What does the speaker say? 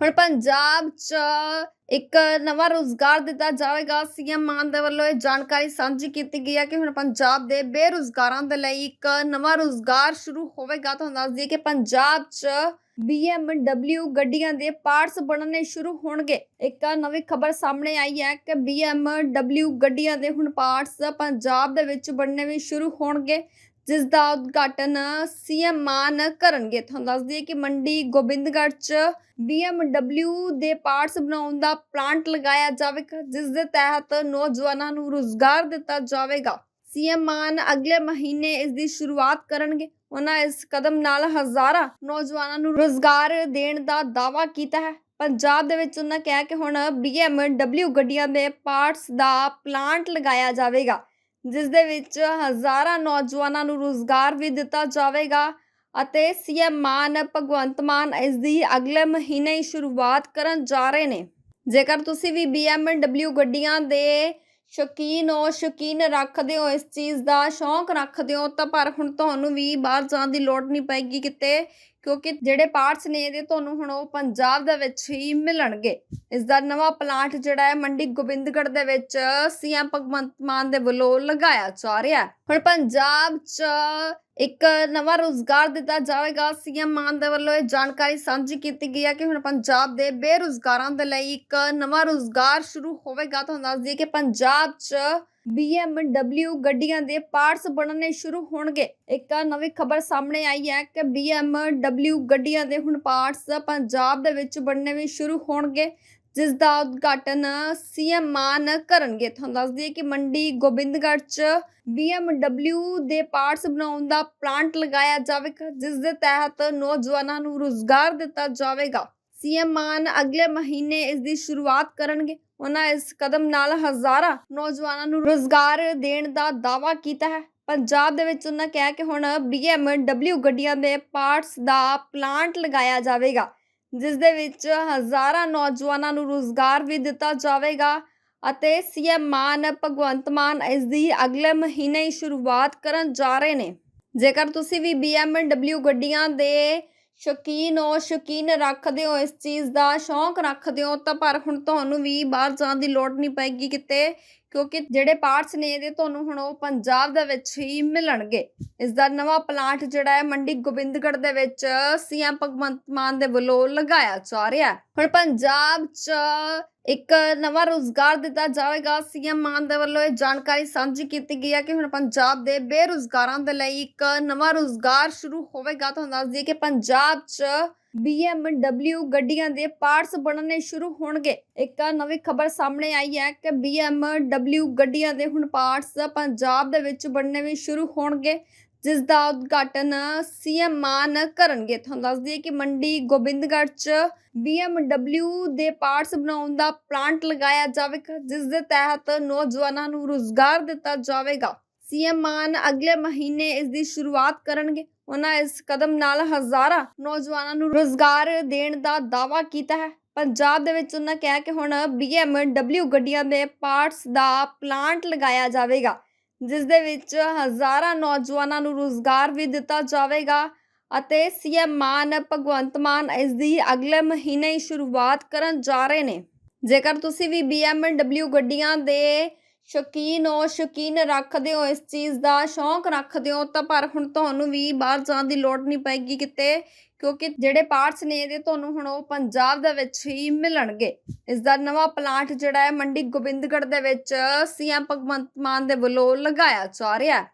ਹੁਣ ਪੰਜਾਬ 'ਚ ਇੱਕ ਨਵਾਂ ਰੋਜ਼ਗਾਰ ਦਿੱਤਾ ਜਾਵੇਗਾ। ਸੀਐਮ ਮਾਨ ਦੇ ਵੱਲੋਂ ਇਹ ਜਾਣਕਾਰੀ ਸਾਂਝੀ ਕੀਤੀ ਗਈ ਹੈ ਕਿ ਹੁਣ ਪੰਜਾਬ ਦੇ ਬੇਰੁਜ਼ਗਾਰਾਂ ਦੇ ਲਈ ਇੱਕ ਨਵਾਂ ਰੋਜ਼ਗਾਰ ਸ਼ੁਰੂ ਹੋਵੇਗਾ। ਤੁਹਾਨੂੰ ਦੱਸ ਦਈਏ ਕਿ ਪੰਜਾਬ 'ਚ BMW ਗੱਡੀਆਂ ਦੇ ਪਾਰਟਸ ਬਣਨੇ ਸ਼ੁਰੂ ਹੋਣਗੇ। ਇੱਕ ਨਵੀਂ ਖਬਰ ਸਾਹਮਣੇ ਆਈ ਹੈ ਕਿ BMW ਗੱਡੀਆਂ ਦੇ ਹੁਣ ਪਾਰਟਸ ਪੰਜਾਬ ਦੇ ਵਿੱਚ ਬਣਨੇ ਵੀ ਸ਼ੁਰੂ ਹੋਣਗੇ। ਜਿਸ ਦਾ ਉਦਘਾਟਨ ਸੀਐਮ ਮਾਨ ਕਰਨਗੇ। ਤੁਹਾਨੂੰ ਦੱਸ ਦਈਏ ਕਿ ਮੰਡੀ ਗੋਬਿੰਦਗੜ੍ਹ 'ਚ BMW ਦੇ ਪਾਰਟਸ ਬਣਾਉਣ ਦਾ ਪਲਾਂਟ ਲਗਾਇਆ ਜਾਵੇਗਾ ਜਿਸ ਦੇ ਤਹਿਤ ਨੌਜਵਾਨਾਂ ਨੂੰ ਰੋਜ਼ਗਾਰ ਦਿੱਤਾ ਜਾਵੇਗਾ। ਸੀਐਮ ਮਾਨ ਅਗਲੇ ਮਹੀਨੇ ਇਸ ਦੀ ਸ਼ੁਰੂਆਤ ਕਰਨਗੇ। ਉਹਨਾਂ ਇਸ ਕਦਮ ਨਾਲ ਹਜ਼ਾਰਾਂ ਨੌਜਵਾਨਾਂ ਨੂੰ ਰੋਜ਼ਗਾਰ ਦੇਣ ਦਾ ਦਾਅਵਾ ਕੀਤਾ ਹੈ। ਪੰਜਾਬ ਦੇ ਵਿੱਚ ਉਹਨਾਂ ਕਿਹਾ ਕਿ ਹੁਣ BMW ਗੱਡੀਆਂ ਦੇ ਪਾਰਟਸ ਦਾ ਪਲਾਂਟ ਲਗਾਇਆ ਜਾਵੇਗਾ। ਜਿਸ ਦੇ ਵਿੱਚ ਹਜ਼ਾਰਾਂ ਨੌਜਵਾਨਾਂ ਨੂੰ ਰੋਜ਼ਗਾਰ ਵੀ ਦਿੱਤਾ ਜਾਵੇਗਾ ਅਤੇ ਸੀਐਮ ਮਾਨ ਭਗਵੰਤ ਮਾਨ ਇਸ ਦੀ ਅਗਲੇ ਮਹੀਨੇ ਹੀ ਸ਼ੁਰੂਆਤ ਕਰਨ ਜਾ ਰਹੇ ਨੇ। ਜੇਕਰ ਤੁਸੀਂ ਵੀ BMW ਗੱਡੀਆਂ ਦੇ ਸ਼ੌਕੀਨ ਹੋ, ਸ਼ੌਕੀਨ ਰੱਖਦੇ ਹੋ, ਇਸ ਚੀਜ਼ ਦਾ ਸ਼ੌਂਕ ਰੱਖਦੇ ਹੋ, ਤਾਂ ਪਰ ਹੁਣ ਤੁਹਾਨੂੰ ਵੀ ਬਾਹਰ ਜਾਣ ਦੀ ਲੋੜ ਨਹੀਂ ਪਏਗੀ ਕਿਤੇ ਕਿਉਂਕਿ ਜਿਹੜੇ ਪਾਰਟਸ ਨੇ ਇਹਦੇ ਤੁਹਾਨੂੰ ਹੁਣ ਉਹ ਪੰਜਾਬ ਦੇ ਵਿੱਚ ਹੀ ਮਿਲਣਗੇ। ਇਸ ਦਾ ਨਵਾਂ ਪਲਾਂਟ ਜਿਹੜਾ ਹੈ ਮੰਡੀ ਗੋਬਿੰਦਗੜ੍ਹ ਦੇ ਵਿੱਚ ਸੀਐਮ ਭਗਵੰਤ ਮਾਨ ਦੇ ਵੱਲੋਂ ਲਗਾਇਆ ਜਾ ਰਿਹਾ ਹੈ। ਹੁਣ ਪੰਜਾਬ 'ਚ ਇੱਕ ਨਵਾਂ ਰੋਜ਼ਗਾਰ ਦਿੱਤਾ ਜਾਵੇਗਾ। ਸੀਐਮ ਮਾਨ ਦੇ ਵੱਲੋਂ ਇਹ ਜਾਣਕਾਰੀ ਸਾਂਝੀ ਕੀਤੀ ਗਈ ਹੈ ਕਿ ਹੁਣ ਪੰਜਾਬ ਦੇ ਬੇਰੁਜ਼ਗਾਰਾਂ ਦੇ ਲਈ ਇੱਕ ਨਵਾਂ ਰੋਜ਼ਗਾਰ ਸ਼ੁਰੂ ਹੋਵੇਗਾ। ਤੁਹਾਨੂੰ ਦੱਸ ਦਈਏ ਕਿ ਪੰਜਾਬ 'ਚ BMW ਗੱਡੀਆਂ ਦੇ ਪਾਰਟਸ ਬਣਨੇ ਸ਼ੁਰੂ ਹੋਣਗੇ। ਇੱਕ ਨਵੀਂ ਖਬਰ ਸਾਹਮਣੇ ਆਈ ਹੈ ਕਿ BMW ਗੱਡੀਆਂ ਦੇ ਹੁਣ ਪਾਰਟਸ ਪੰਜਾਬ ਦੇ ਵਿੱਚ ਬਣਨੇ ਵੀ ਸ਼ੁਰੂ ਹੋਣਗੇ ਜਿਸ ਦਾ ਉਦਘਾਟਨ ਸੀਐਮ ਮਾਨ ਕਰਨਗੇ। ਤੁਹਾਨੂੰ ਦੱਸ ਦਈਏ ਕਿ ਮੰਡੀ ਗੋਬਿੰਦਗੜ੍ਹ 'ਚ BMW ਦੇ ਪਾਰਟਸ ਬਣਾਉਣ ਦਾ ਪਲਾਂਟ ਲਗਾਇਆ ਜਾਵੇਗਾ ਜਿਸ ਦੇ ਤਹਿਤ ਨੌਜਵਾਨਾਂ ਨੂੰ ਰੋਜ਼ਗਾਰ ਦਿੱਤਾ ਜਾਵੇਗਾ। ਸੀਐਮ ਮਾਨ ਅਗਲੇ ਮਹੀਨੇ ਇਸ ਦੀ ਸ਼ੁਰੂਆਤ ਕਰਨਗੇ। ਉਹਨਾਂ ਇਸ ਕਦਮ ਨਾਲ ਹਜ਼ਾਰਾਂ ਨੌਜਵਾਨਾਂ ਨੂੰ ਰੋਜ਼ਗਾਰ ਦੇਣ ਦਾ ਦਾਅਵਾ ਕੀਤਾ ਹੈ। ਪੰਜਾਬ ਦੇ ਵਿੱਚ ਉਹਨਾਂ ਕਿਹਾ ਕਿ ਹੁਣ BMW ਗੱਡੀਆਂ ਦੇ ਪਾਰਟਸ ਦਾ ਪਲਾਂਟ ਲਗਾਇਆ ਜਾਵੇਗਾ, ਜਿਸ ਦੇ ਵਿੱਚ ਹਜ਼ਾਰਾਂ ਨੌਜਵਾਨਾਂ ਨੂੰ ਰੋਜ਼ਗਾਰ ਵੀ ਦਿੱਤਾ ਜਾਵੇਗਾ ਅਤੇ ਸੀਐਮ ਮਾਨ ਭਗਵੰਤ ਮਾਨ ਇਸ ਦੀ ਅਗਲੇ ਮਹੀਨੇ ਹੀ ਸ਼ੁਰੂਆਤ ਕਰਨ ਜਾ ਰਹੇ ਨੇ। ਜੇਕਰ ਤੁਸੀਂ ਵੀ BMW ਗੱਡੀਆਂ ਦੇ ਸ਼ੌਕੀਨ ਹੋ, ਸ਼ੌਕੀਨ ਰੱਖਦੇ ਹੋ, ਇਸ ਚੀਜ਼ ਦਾ ਸ਼ੌਂਕ ਰੱਖਦੇ ਹੋ ਤਾਂ ਪਰ ਹੁਣ ਤੁਹਾਨੂੰ ਵੀ ਬਾਹਰ ਜਾਣ ਦੀ ਲੋੜ ਨਹੀਂ ਪਏਗੀ ਕਿਤੇ। ਕਿਉਂਕਿ ਜਿਹੜੇ ਪਾਰਟਸ ਨੇ ਇਹਦੇ ਤੁਹਾਨੂੰ ਹੁਣ ਉਹ ਪੰਜਾਬ ਦੇ ਵਿੱਚ ਹੀ ਮਿਲਣਗੇ। ਇਸ ਦਾ ਨਵਾਂ ਪਲਾਂਟ ਜਿਹੜਾ ਹੈ ਮੰਡੀ ਗੋਬਿੰਦਗੜ੍ਹ ਦੇ ਵਿੱਚ ਸੀਐਮ ਭਗਵੰਤ ਮਾਨ ਦੇ ਵੱਲੋਂ ਲਗਾਇਆ ਜਾ ਰਿਹਾ ਹੈ। ਹੁਣ ਪੰਜਾਬ 'ਚ ਇੱਕ ਨਵਾਂ ਰੋਜ਼ਗਾਰ ਦਿੱਤਾ ਜਾਵੇਗਾ। ਸੀਐਮ ਮਾਨ ਦੇ ਵੱਲੋਂ ਇਹ ਜਾਣਕਾਰੀ ਸਾਂਝੀ ਕੀਤੀ ਗਈ ਹੈ ਕਿ ਹੁਣ ਪੰਜਾਬ ਦੇ ਬੇਰੁਜ਼ਗਾਰਾਂ ਦੇ ਲਈ ਇੱਕ ਨਵਾਂ ਰੋਜ਼ਗਾਰ ਸ਼ੁਰੂ ਹੋਵੇਗਾ। ਤੁਹਾਨੂੰ ਦੱਸ ਦਈਏ ਕਿ ਪੰਜਾਬ 'ਚ BMW ਗੱਡੀਆਂ ਦੇ ਪਾਰਟਸ ਬਣਨੇ ਸ਼ੁਰੂ ਹੋਣਗੇ। ਇੱਕ ਨਵੀਂ ਖਬਰ ਸਾਹਮਣੇ ਆਈ ਹੈ ਕਿ BMW ਗੱਡੀਆਂ ਦੇ ਹੁਣ ਪਾਰਟਸ ਪੰਜਾਬ ਦੇ ਵਿੱਚ ਬਣਨੇ ਵੀ ਸ਼ੁਰੂ ਹੋਣਗੇ ਜਿਸ ਦਾ ਉਦਘਾਟਨ ਸੀਐਮ ਮਾਨ ਕਰਨਗੇ। ਤੁਹਾਨੂੰ ਦੱਸ ਦਈਏ ਕਿ ਮੰਡੀ ਗੋਬਿੰਦਗੜ੍ਹ 'ਚ BMW ਦੇ ਪਾਰਟਸ ਬਣਾਉਣ ਦਾ ਪਲਾਂਟ ਲਗਾਇਆ ਜਾਵੇਗਾ ਜਿਸ ਦੇ ਤਹਿਤ ਨੌਜਵਾਨਾਂ ਨੂੰ ਰੋਜ਼ਗਾਰ ਦਿੱਤਾ ਜਾਵੇਗਾ। ਸੀਐਮ ਮਾਨ ਅਗਲੇ ਮਹੀਨੇ ਇਸ ਦੀ ਸ਼ੁਰੂਆਤ ਕਰਨਗੇ। ਉਹਨਾਂ ਇਸ ਕਦਮ ਨਾਲ ਹਜ਼ਾਰਾਂ ਨੌਜਵਾਨਾਂ ਨੂੰ ਰੋਜ਼ਗਾਰ ਦੇਣ ਦਾ ਦਾਅਵਾ ਕੀਤਾ ਹੈ। ਪੰਜਾਬ ਦੇ ਵਿੱਚ ਉਹਨਾਂ ਕਿਹਾ ਕਿ ਹੁਣ BMW ਗੱਡੀਆਂ ਦੇ ਪਾਰਟਸ ਦਾ ਪਲਾਂਟ ਲਗਾਇਆ ਜਾਵੇਗਾ, ਜਿਸ ਦੇ ਵਿੱਚ ਹਜ਼ਾਰਾਂ ਨੌਜਵਾਨਾਂ ਨੂੰ ਰੋਜ਼ਗਾਰ ਵੀ ਦਿੱਤਾ ਜਾਵੇਗਾ ਅਤੇ ਸੀਐਮ ਮਾਨ ਭਗਵੰਤ ਮਾਨ ਇਸ ਦੀ ਅਗਲੇ ਮਹੀਨੇ ਹੀ ਸ਼ੁਰੂਆਤ ਕਰਨ ਜਾ ਰਹੇ ਨੇ। ਜੇਕਰ ਤੁਸੀਂ ਵੀ BMW ਗੱਡੀਆਂ ਦੇ ਸ਼ੌਕੀਨ ਹੋ, ਸ਼ੌਕੀਨ ਰੱਖਦੇ ਹੋ ਇਸ ਚੀਜ਼ ਦਾ, ਸ਼ੌਂਕ ਰੱਖਦੇ ਹੋ ਤਾਂ ਪਰ ਹੁਣ ਤੁਹਾਨੂੰ ਵੀ ਬਾਹਰ ਜਾਣ ਦੀ ਲੋੜ ਨਹੀਂ ਪਏਗੀ ਕਿਤੇ, ਕਿਉਂਕਿ ਜਿਹੜੇ ਪਾਰਟਸ ਨੇ ਇਹਦੇ ਤੁਹਾਨੂੰ ਹੁਣ ਉਹ ਪੰਜਾਬ ਦੇ ਵਿੱਚ ਹੀ ਮਿਲਣਗੇ। ਇਸ ਦਾ ਨਵਾਂ ਪਲਾਂਟ ਜਿਹੜਾ ਹੈ, ਮੰਡੀ ਗੋਬਿੰਦਗੜ੍ਹ ਦੇ ਵਿੱਚ ਸੀਐਮ ਭਗਵੰਤ ਮਾਨ ਦੇ ਵੱਲੋਂ ਲਗਾਇਆ ਜਾ ਰਿਹਾ ਹੈ।